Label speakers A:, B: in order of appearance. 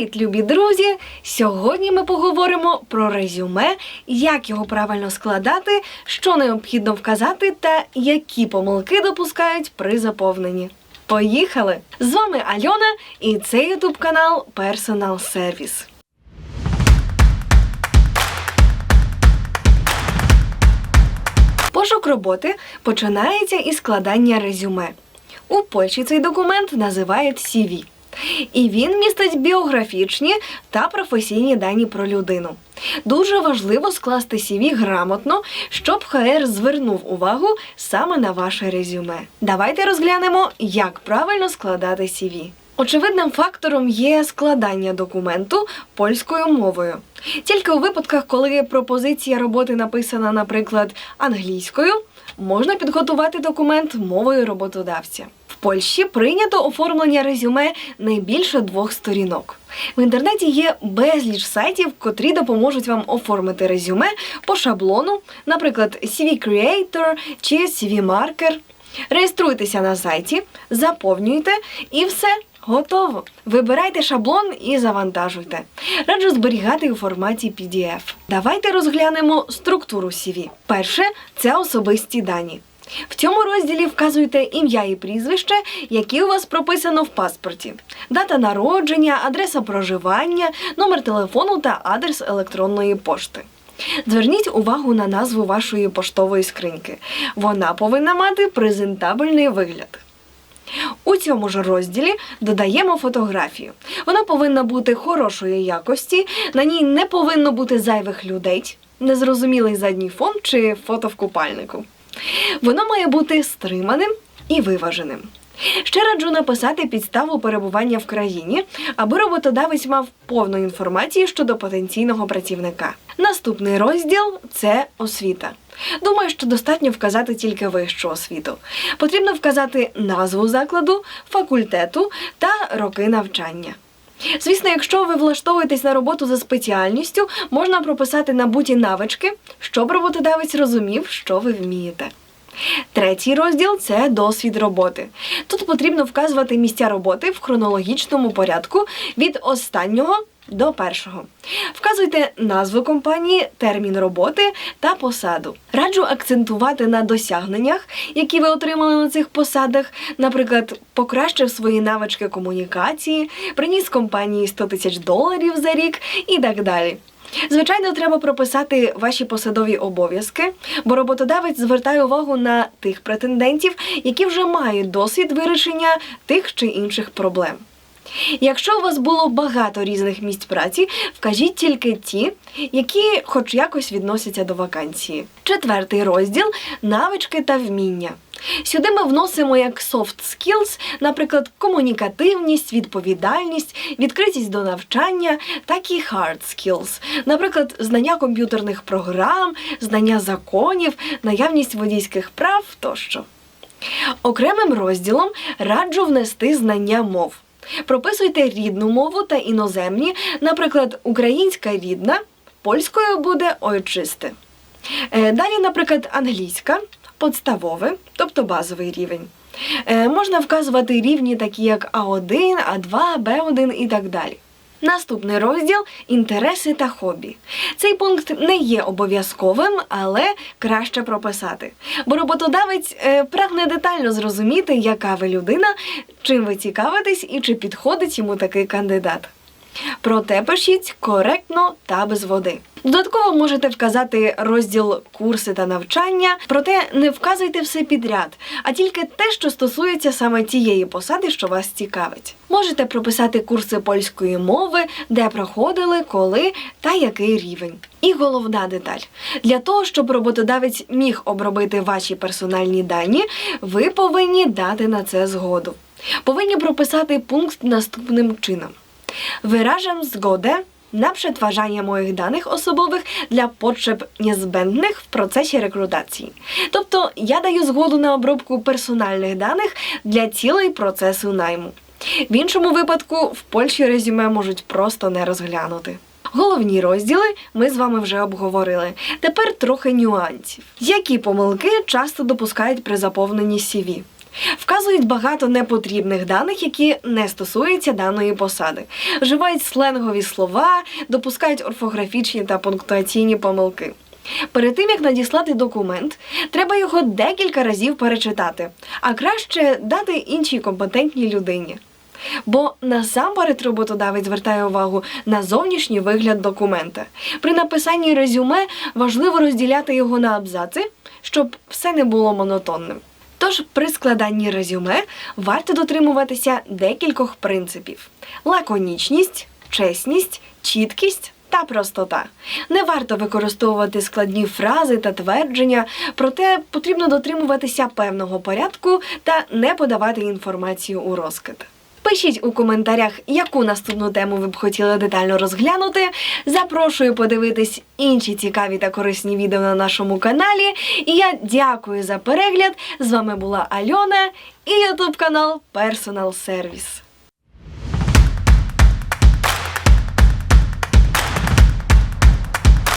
A: Привіт, любі друзі! Сьогодні ми поговоримо про резюме, як його правильно складати, що необхідно вказати та які помилки допускають при заповненні. Поїхали! З вами Альона і це ютуб канал Personal Service. Пошук роботи починається із складання резюме. У Польщі цей документ називають CV. І він містить біографічні та професійні дані про людину. Дуже важливо скласти CV грамотно, щоб ХР звернув увагу саме на ваше резюме. Давайте розглянемо, як правильно складати CV. Очевидним фактором є складання документу польською мовою. Тільки у випадках, коли пропозиція роботи написана, наприклад, англійською, можна підготувати документ мовою роботодавця. Польщі прийнято оформлення резюме не більше двох сторінок. В інтернеті є безліч сайтів, котрі допоможуть вам оформити резюме по шаблону, наприклад, CV Creator чи CV Marker. Реєструйтеся на сайті, заповнюйте і все. Готово. Вибирайте шаблон і завантажуйте. Раджу зберігати у форматі PDF. Давайте розглянемо структуру CV. Перше це особисті дані. В цьому розділі вказуйте ім'я і прізвище, які у вас прописано в паспорті, дата народження, адреса проживання, номер телефону та адрес електронної пошти. Зверніть увагу на назву вашої поштової скриньки. Вона повинна мати презентабельний вигляд. У цьому ж розділі додаємо фотографію. Вона повинна бути хорошої якості, на ній не повинно бути зайвих людей, незрозумілий задній фон чи фото в купальнику. Воно має бути стриманим і виваженим. Ще раджу написати підставу перебування в країні, аби роботодавець мав повну інформацію щодо потенційного працівника. Наступний розділ це освіта. Думаю, що достатньо вказати тільки вищу освіту. Потрібно вказати назву закладу, факультету та роки навчання. Звісно, якщо ви влаштовуєтесь на роботу за спеціальністю, можна прописати набуті навички, щоб роботодавець розумів, що ви вмієте. Третій розділ це досвід роботи. Тут потрібно вказувати місця роботи в хронологічному порядку від останнього до першого. Вказуйте назву компанії, термін роботи та посаду. Раджу акцентувати на досягненнях, які ви отримали на цих посадах, наприклад, покращив свої навички комунікації, приніс компанії 100 тисяч доларів за рік і так далі. Звичайно, треба прописати ваші посадові обов'язки, бо роботодавець звертає увагу на тих претендентів, які вже мають досвід вирішення тих чи інших проблем. Якщо у вас було багато різних місць праці, вкажіть тільки ті, які хоч якось відносяться до вакансії. Четвертий розділ навички та вміння. Сюди ми вносимо як soft skills, наприклад, комунікативність, відповідальність, відкритість до навчання, так і hard skills, наприклад, знання комп'ютерних програм, знання законів, наявність водійських прав тощо. Окремим розділом раджу внести знання мов. Прописуйте рідну мову та іноземні, наприклад, українська рідна, польською буде ойчисте. Далі, наприклад, англійська, подставове, тобто базовий рівень. Е, Можна вказувати рівні, такі як А1, А2, Б1 і так далі. Наступний розділ інтереси та хобі. Цей пункт не є обов'язковим, але краще прописати. Бо роботодавець е, прагне детально зрозуміти, яка ви людина, чим ви цікавитесь і чи підходить йому такий кандидат. Проте пишіть коректно та без води. Додатково можете вказати розділ курси та навчання, проте не вказуйте все підряд, а тільки те, що стосується саме тієї посади, що вас цікавить. Можете прописати курси польської мови, де проходили, коли та який рівень. І головна деталь: для того, щоб роботодавець міг обробити ваші персональні дані, ви повинні дати на це zgodu. Powinni прописати пункт наступним чином. Wyrażam zgodę na przetwarzanie moich danych osobowych dla potrzeb niezbędnych w procesie rekrutacji. Тобто я даю згоду на обробку персональних даних для цілей процесу найму. В іншому випадку в Польщі резюме можуть просто не розглянути. Головні розділи ми з вами вже обговорили. Тепер трохи нюансів. Які помилки часто допускають при заповненні CV? Вказують багато непотрібних даних, які не стосуються даної посади. Вживають сленгові слова, допускають орфографічні та пунктуаційні помилки. Перед тим як надіслати документ, треба його декілька разів перечитати, а краще дати іншій компетентній людині. Бо насамперед роботодавець звертає увагу на зовнішній вигляд документа. При написанні резюме важливо розділяти його на абзаци, щоб все не було монотонним. Тож при складанні резюме варто дотримуватися декількох принципів: лаконічність, чесність, чіткість та простота. Не варто використовувати складні фрази та твердження, проте потрібно дотримуватися певного порядку та не подавати інформацію у розкид. Пишіть у коментарях, яку наступну тему ви б хотіли детально розглянути. Запрошую подивитись інші цікаві та корисні відео на нашому каналі. І я дякую за перегляд. З вами була Альона і ютуб канал Personal Service.